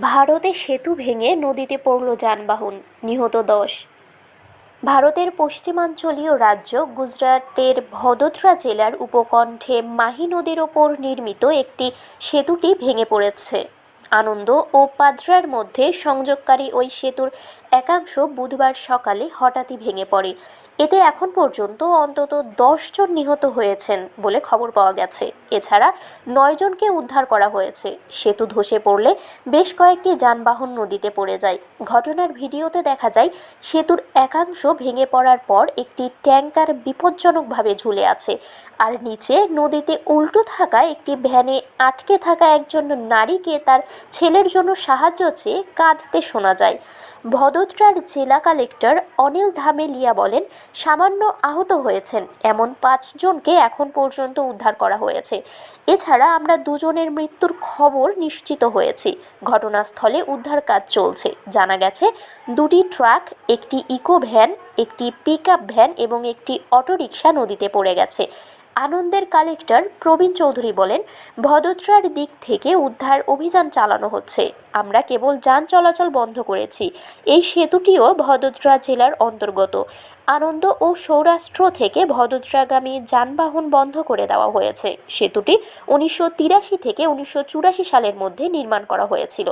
ভারতে সেতু ভেঙে নদীতে পড়ল যানবাহন, নিহত দশ। ভারতের পশ্চিমাঞ্চলীয় রাজ্য গুজরাটের ভদোদরা জেলার উপকণ্ঠে মাহি নদীর ওপর নির্মিত একটি সেতুটি ভেঙে পড়েছে। আনন্দ ও পাদ্রার মধ্যে সংযোগকারী ওই সেতুর একাংশ বুধবার সকালে হঠাৎই ভেঙে পড়ে। এতে এখন পর্যন্ত অন্তত জন নিহত হয়েছেন বলে খবর পাওয়া গেছে। এছাড়া নয় জনকে উদ্ধার করা হয়েছে। সেতু ধসে পড়লে বেশ কয়েকটি যানবাহন নদীতে পড়ে যায়। ঘটনার ভিডিওতে দেখা যায়, সেতুর একাংশ ভেঙে পড়ার পর একটি ট্যাঙ্কার বিপজ্জনকভাবে ঝুলে আছে। আর নিচে নদীতে উল্টো থাকা একটি ভ্যানে আটকে থাকা একজন নারীকে তার ছেলের জন্য সাহায্য চেয়ে কাঁদতে শোনা যায়। ভদোদরার জেলা কালেক্টর অনিল ধামেলিয়া বলেন, সামান্য আহত হয়েছেন। এমন পাঁচজনকে এখন পর্যন্ত উদ্ধার করা হয়েছে। এছাড়া আমরা দুজনের মৃত্যুর খবর নিশ্চিত হয়েছি। ঘটনাস্থলে উদ্ধার কাজ চলছে। জানা গেছে, দুটি ট্রাক, একটি ইকো ভ্যান, একটি পিকআপ ভ্যান এবং একটি অটোরিকশা নদীতে পড়ে গেছে। আনন্দের কালেক্টর প্রবীণ চৌধুরী বলেন ভদোদরার দিক থেকে উদ্ধার অভিযান চালানো হচ্ছে। আমরা কেবল যান চলাচল বন্ধ করেছি। এই সেতুটিও ভদোদরা জেলার অন্তর্গত। আনন্দ ও সৌরাষ্ট্র থেকে ভদোদরাগামী যানবাহন বন্ধ করে দেওয়া হয়েছে। সেতুটি উনিশশো তিরাশি থেকে উনিশশো চুরাশি সালের মধ্যে নির্মাণ করা হয়েছিল।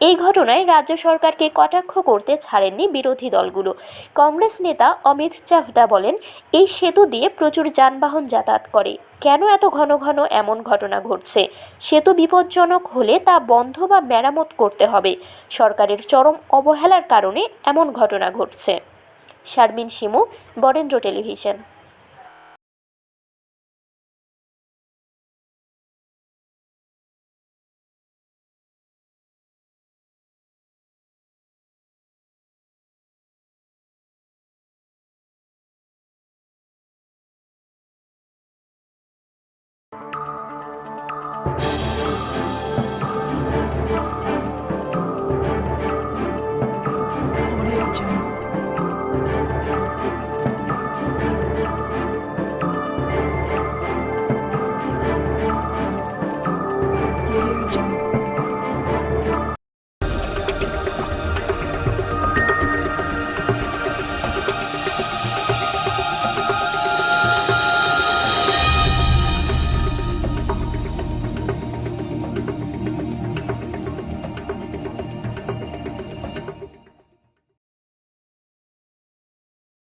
এই ঘটনায় রাজ্য সরকারকে কটাক্ষ করতে ছাড়েননি বিরোধী দলগুলো। কংগ্রেস নেতা অমিত চাভদা বলেন, এই সেতু দিয়ে প্রচুর যানবাহন যাতায়াত করে। কেন এত ঘন ঘন এমন ঘটনা ঘটছে? সেতু বিপজ্জনক হলে তা বন্ধ বা মেরামত করতে হবে। সরকারের চরম অবহেলার কারণে এমন ঘটনা ঘটছে। শারমিন শিমু, বরেন্দ্র টেলিভিশন।